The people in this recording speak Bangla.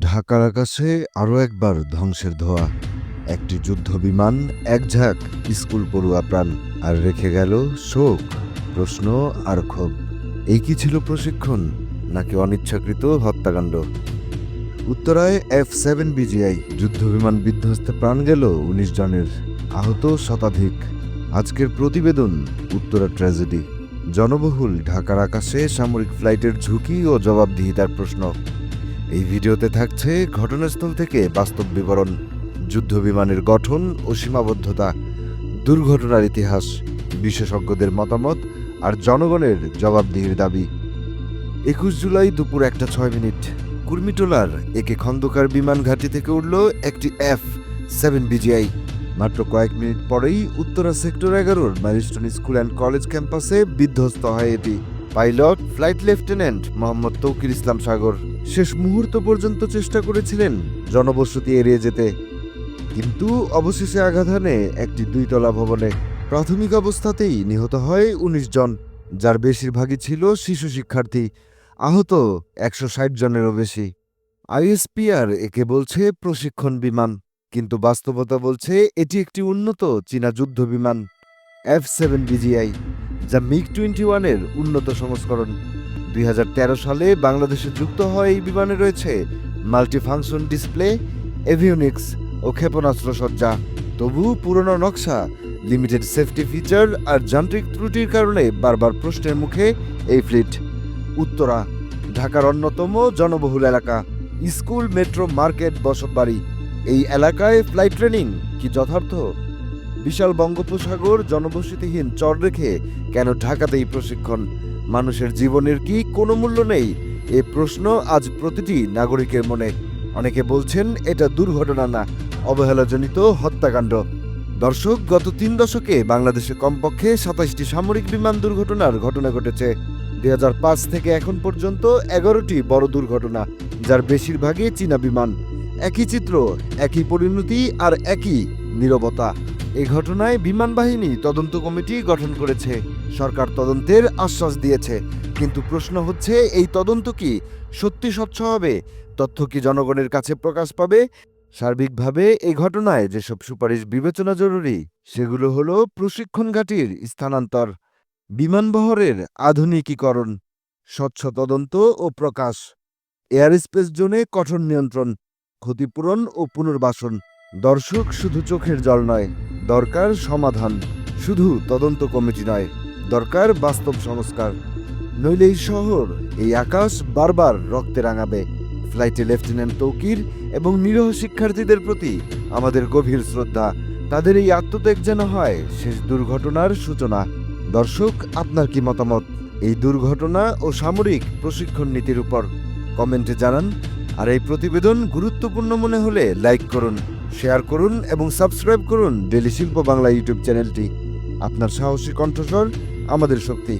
ঢাকার আকাশে আরও একবার ধ্বংসের ধোয়া। একটি যুদ্ধ বিমান এক ঝাঁক স্কুল পড়ুয়া প্রাণ, আর রেখে গেল শোক, প্রশ্ন আর ক্ষোভ। এই কি ছিল প্রশিক্ষণ, নাকি অনিচ্ছাকৃত হত্যাকাণ্ড? উত্তরায় এফ সেভেন বিজিআই যুদ্ধ বিমান বিধ্বস্তে প্রাণ গেল উনিশ জনের, আহত শতাধিক। আজকের প্রতিবেদন, উত্তরা ট্র্যাজেডি। জনবহুল ঢাকার আকাশে সামরিক ফ্লাইটের ঝুঁকি ও জবাবদিহিতার প্রশ্ন। এই ভিডিওতে থাকছে ঘটনাস্থল থেকে বাস্তব বিবরণ, যুদ্ধ বিমানের গঠন ও সীমাবদ্ধতা, দুর্ঘটনার ইতিহাস, বিশেষজ্ঞদের মতামত আর জনগণের জবাবদিহির দাবি। একুশ জুলাই দুপুর একটা ছয় মিনিট, কুর্মিটোলার একে খন্দকার বিমান ঘাঁটি থেকে উঠল একটি এফ সেভেন বিজিআই। মাত্র কয়েক মিনিট পরেই উত্তরা সেক্টর এগারোর ম্যারিস্টন স্কুল অ্যান্ড কলেজ ক্যাম্পাসে বিধ্বস্ত হয় এটি। Pilot, flight lieutenant Mohammad Tauqir Islam Sagar. শেষ মুহূর্ত পর্যন্ত চেষ্টা করেছিলেন জনবসতি এড়িয়ে যেতে। কিন্তু অবশেষে আঘাত হানে একটি দুইতলা ভবনে। প্রাথমিক অবস্থাতেই নিহত হয় উনিশ জন, যার বেশিরভাগই ছিল শিশু শিক্ষার্থী। আহত একশো ষাট জনেরও বেশি। আইএসপিআর একে বলছে প্রশিক্ষণ বিমান, কিন্তু বাস্তবতা বলছে এটি একটি উন্নত চীনা যুদ্ধ বিমান, এফ সেভেন বিজিআই। যা মিগ টোয়েন্টি ওয়ানের উন্নত সংস্করণ। দুই হাজার তেরো সালে বাংলাদেশে যুক্ত হয় এই বিমানে রয়েছে মাল্টিফাংশন ডিসপ্লে, এভিওনিক্স ও ক্ষেপণাস্ত্র সজ্জা। তবু পুরনো নকশা লিমিটেড সেফটি ফিচার আর যান্ত্রিক ত্রুটির কারণে বারবার প্রশ্নের মুখে এই ফ্লিট। উত্তরা, ঢাকার অন্যতম জনবহুল এলাকা, স্কুল, মেট্রো, মার্কেট, বসতবাড়ি। এই এলাকায় ফ্লাইট ট্রেনিং কি যথার্থ? বিশাল বঙ্গোপসাগর জনবসতিহীন চর রেখে কেন ঢাকাতেই প্রশিক্ষণ? মানুষের জীবনের কি কোনো মূল্য নেই? এ প্রশ্ন আজ প্রতিটি নাগরিকের মনে। অনেকে বলছেন এটা দুর্ঘটনা না, অবহেলাজনিত হত্যাকাণ্ড। দর্শক, গত তিন দশকে বাংলাদেশে কমপক্ষে সাতাশটি সামরিক বিমান দুর্ঘটনার ঘটনা ঘটেছে। দুই হাজার পাঁচ থেকে এখন পর্যন্ত এগারোটি বড় দুর্ঘটনা, যার বেশিরভাগই চীনা বিমান। একই চিত্র, একই পরিণতি আর একই নীরবতা। এই ঘটনায় বিমান বাহিনী তদন্ত কমিটি গঠন করেছে। সরকার তদন্তের আশ্বাস দিয়েছে। কিন্তু প্রশ্ন হচ্ছে, এই তদন্ত কি সত্যি স্বচ্ছ হবে? তথ্য কি জনগণের কাছে প্রকাশ পাবে? সার্বিকভাবে এই ঘটনায় যেসব সুপারিশ বিবেচনা জরুরি, সেগুলো হলো প্রশিক্ষণ ঘাটির স্থানান্তর বিমানবহরের আধুনিকীকরণ, স্বচ্ছ তদন্ত ও প্রকাশ এয়ার স্পেস জোনে কঠোর নিয়ন্ত্রণ, ক্ষতিপূরণ ও পুনর্বাসন। দর্শক শুধু চোখের জল নয়। দরকার সমাধান। শুধু তদন্ত কমিটি নয়, দরকার বাস্তব সংস্কার। নইলে এই শহর এই আকাশ বারবার রক্তে রাঙাবে। ফ্লাইটে লেফটেন্যান্ট তৌকির এবং নিরহ শিক্ষার্থীদের প্রতি আমাদের গভীর শ্রদ্ধা। তাদের এই আত্মত্যাগ যেন হয়, শেষ দুর্ঘটনার সূচনা। দর্শক, আপনার কি মতামত? এই দুর্ঘটনা ও সামরিক প্রশিক্ষণ নীতির উপর। কমেন্টে জানান। আর এই প্রতিবেদন গুরুত্বপূর্ণ মনে হলে লাইক করুন। শেয়ার করুন এবং সাবস্ক্রাইব করুন ডেলি শিল্প বাংলা ইউটিউব চ্যানেলটি। আপনার সাহসী কণ্ঠস্বর, আমাদের শক্তি।